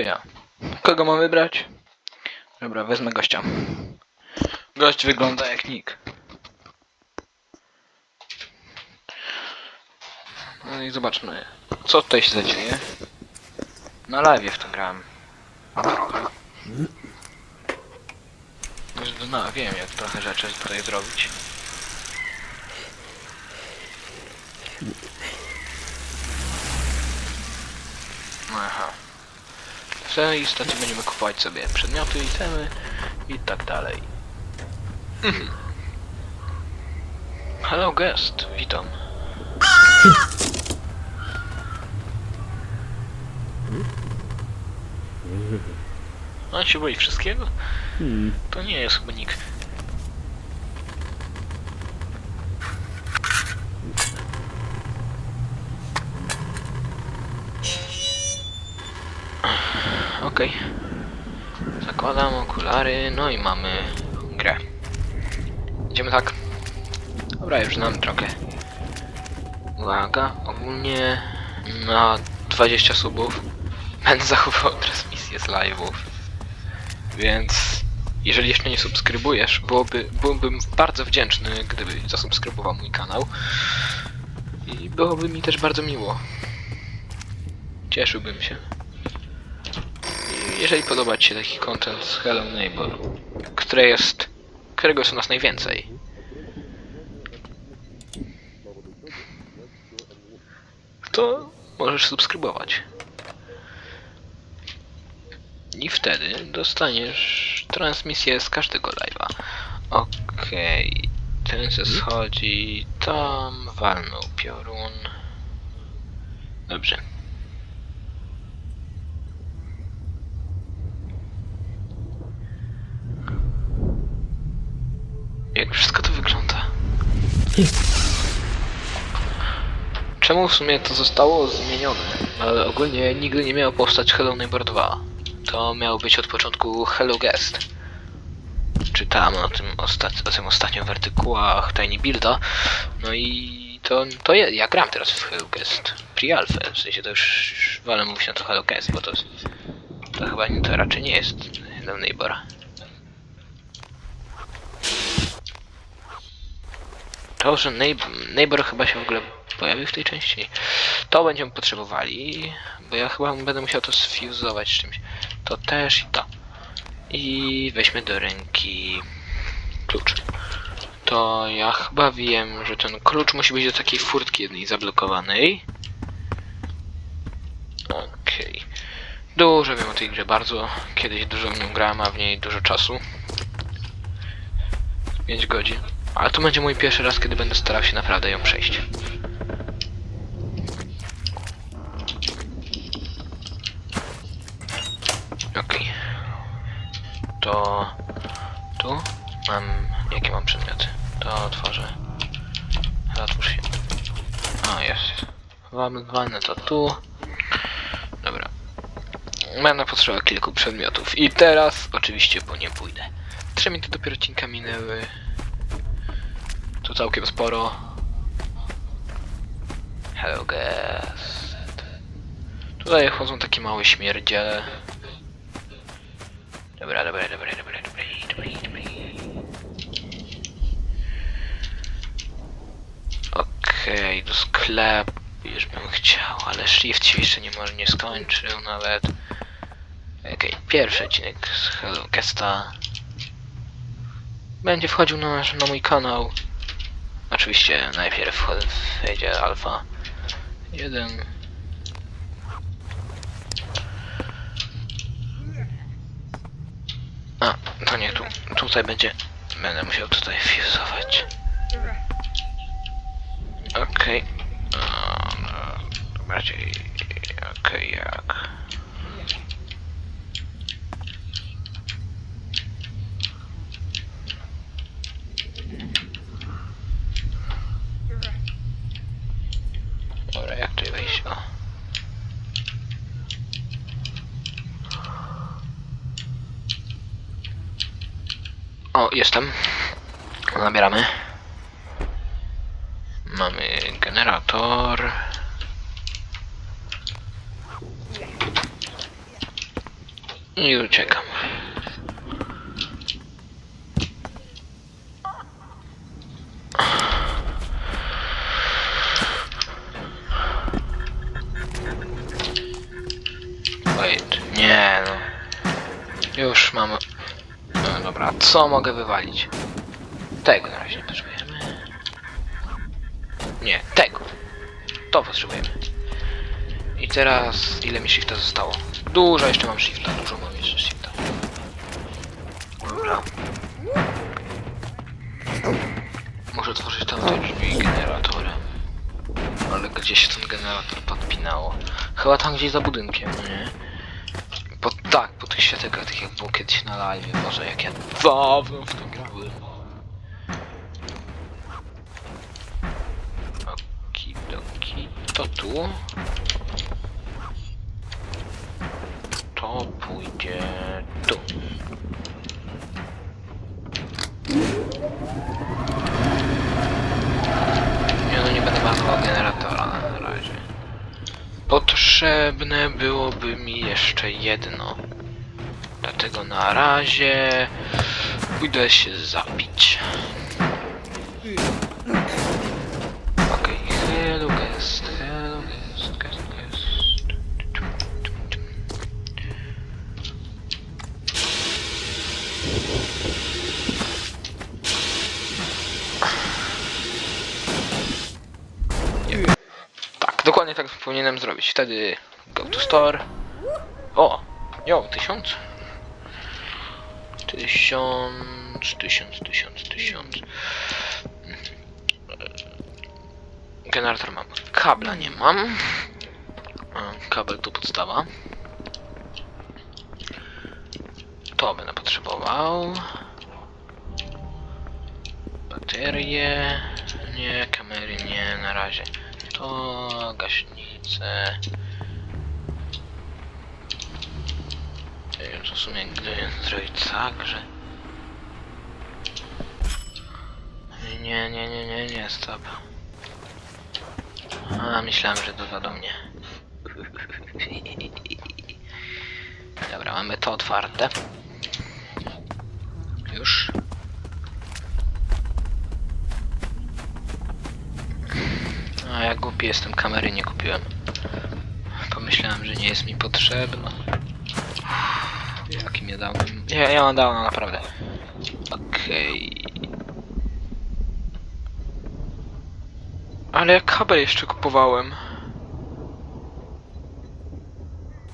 to ja. Kogo mam wybrać? Dobra, wezmę gościa. Gość wygląda jak Nick. No i zobaczmy, co tutaj się zadzieje. Na live w tym grałem. Trochę. No, wiem jak trochę rzeczy tutaj zrobić. Aha. W tej istocie będziemy kupować sobie przedmioty, itemy i tak dalej. Mhm. Hello guest, witam. On się boi wszystkiego? To nie jest chyba nikt. Okej. Zakładam okulary, no i mamy grę. Idziemy tak. Dobra, już znam drogę. Uwaga, ogólnie na 20 subów będę zachowywał transmisję z live'ów. Więc jeżeli jeszcze nie subskrybujesz, byłoby, byłbym bardzo wdzięczny, gdyby zasubskrybował mój kanał. I byłoby mi też bardzo miło. Cieszyłbym się. Jeżeli podoba Ci się taki content z Hello Neighbor, które jest, którego jest u nas najwięcej, to możesz subskrybować. I wtedy dostaniesz transmisję z każdego live'a. Okej, ten se schodzi tam, walnął piorun. Dobrze. Jak wszystko to wygląda? Czemu w sumie to zostało zmienione? Ale ogólnie nigdy nie miało powstać Hello Neighbor 2. To miało być od początku Hello Guest. Czytałem o tym, o tym ostatnio w artykułach Tiny Builda. No i to, to ja, ja gram teraz w Hello Guest. Pre-alpha, w sensie to już, już wolę mówić na to Hello Guest, bo to, to chyba nie, to raczej nie jest Hello Neighbor. To, że Neigh- Neighbor chyba się w ogóle pojawił w tej części. To będziemy potrzebowali, bo ja chyba będę musiał to sfuzować z czymś. To też i to. I weźmy do ręki klucz. To ja chyba wiem, że ten klucz musi być do takiej furtki jednej zablokowanej. Okej. Dużo wiem o tej grze, bardzo. Kiedyś dużo w nią grałem, a w niej dużo czasu. 5 godzin. Ale to będzie mój pierwszy raz, kiedy będę starał się naprawdę ją przejść. Okej. To... Tu mam... Jakie mam przedmioty? To otworzę. Otwórz się. O, jest. Mam wanę to tu. Dobra. Będę potrzebował kilku przedmiotów. I teraz oczywiście po nie pójdę. Trzy mi tu dopiero odcinka minęły. Tu całkiem sporo. Hello guest. Tutaj chodzą takie małe śmierdziele. Dobra, dobra, dobra, dobra, dobra, dobra, dobra. Okej, do sklepu już bym chciał, ale Shift się jeszcze nie może nie skończył nawet. Okej, pierwszy odcinek z Hello Guesta będzie wchodził na, na mój kanał. Oczywiście najpierw wejdzie alfa 1. A, to nie tu. Tutaj będzie. Będę musiał tutaj fuzować. Okej. Okay. Bardziej. Okej, jak. Dobra, jak tutaj wejść? O. O, jestem. Zabieramy. Mamy generator. I uciekam. Wait, nie no. Już mamy... Dobra, co mogę wywalić? Tego na razie nie potrzebujemy. Nie, tego. To potrzebujemy. I teraz ile mi shifta zostało? Dużo jeszcze mam shifta, dużo mam jeszcze shifta. Muszę otworzyć tamte drzwi generatorem. Ale gdzie się ten generator podpinało? Chyba tam gdzieś za budynkiem, nie? Po tych światełkach, tak jak było kiedyś na live. Boże, jak ja dawno w to grałem. Okidoki. To tu. To pójdzie tu. Nie no, nie będę marnował generatora na razie. Potrzebne byłoby mi jeszcze jedno. Dlatego na razie pójdę się zabić. Okej, hello guest, hello guest, guest, guest. Tak, dokładnie tak powinienem zrobić. Wtedy go to store. O! Jo, tysiąc? Tysiąc, tysiąc, tysiąc, tysiąc. Generator mam. Kabla nie mam. Kabel tu podstawa. To będę potrzebował. Baterie. Nie, kamery nie, na razie. To gaśnice. Nie w sumie zrobić tak, że... Nie, nie, nie, nie, nie, stop. A, myślałem, że doda do mnie. Dobra, mamy to otwarte. Już. A ja głupi jestem, kamery nie kupiłem. Pomyślałem, że nie jest mi potrzebna. Jaki mnie dał? Ja, ja mam dawno, naprawdę. Okej. Ale ja kabel jeszcze kupowałem.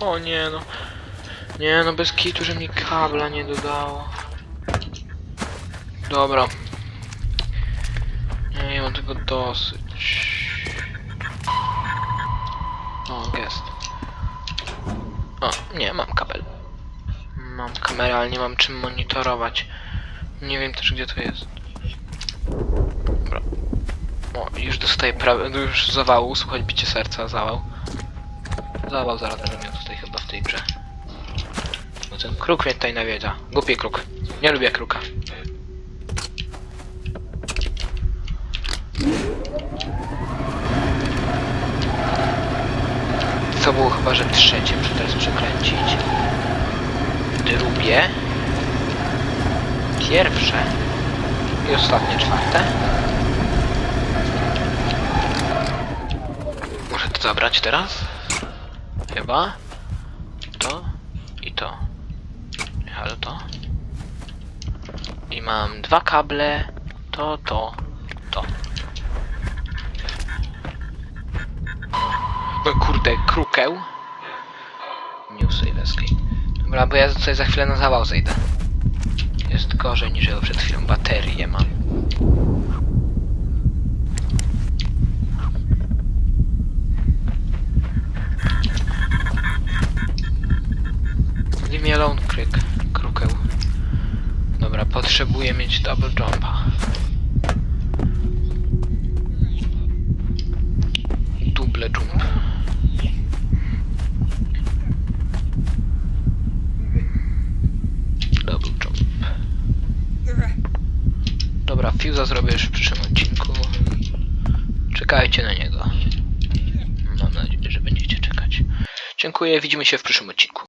O nie no. Nie no, bez kitu, że mi kabla nie dodało. Dobra. Nie, ja mam tego dosyć. O, gest. O, nie, mam kabel. Mam kamerę, ale nie mam czym monitorować. Nie wiem też gdzie to jest. Dobra. O, już dostaję prawie, już zawału, słuchaj bicie serca, zawał. Zawał zaraz będę miał tutaj chyba w tej grze. No ten kruk mnie tutaj nawiedza. Głupi kruk. Nie lubię kruka. To było chyba, że trzecie, muszę teraz przekręcić. Drugie. Pierwsze. I ostatnie, czwarte. Muszę to zabrać teraz? Chyba. To i to. Ale to. I mam dwa kable. To, to, to. No kurde, krukeł. New save escape. Dobra, bo ja tutaj za chwilę na zawał zejdę. Jest gorzej niż ja przed chwilą baterię mam. Leave me alone, krukeł. Dobra, potrzebuję mieć double jumpa. Double jump. Double jump. Fuse'a zrobię już w przyszłym odcinku. Czekajcie na niego. Mam nadzieję, że będziecie czekać. Dziękuję, widzimy się w przyszłym odcinku.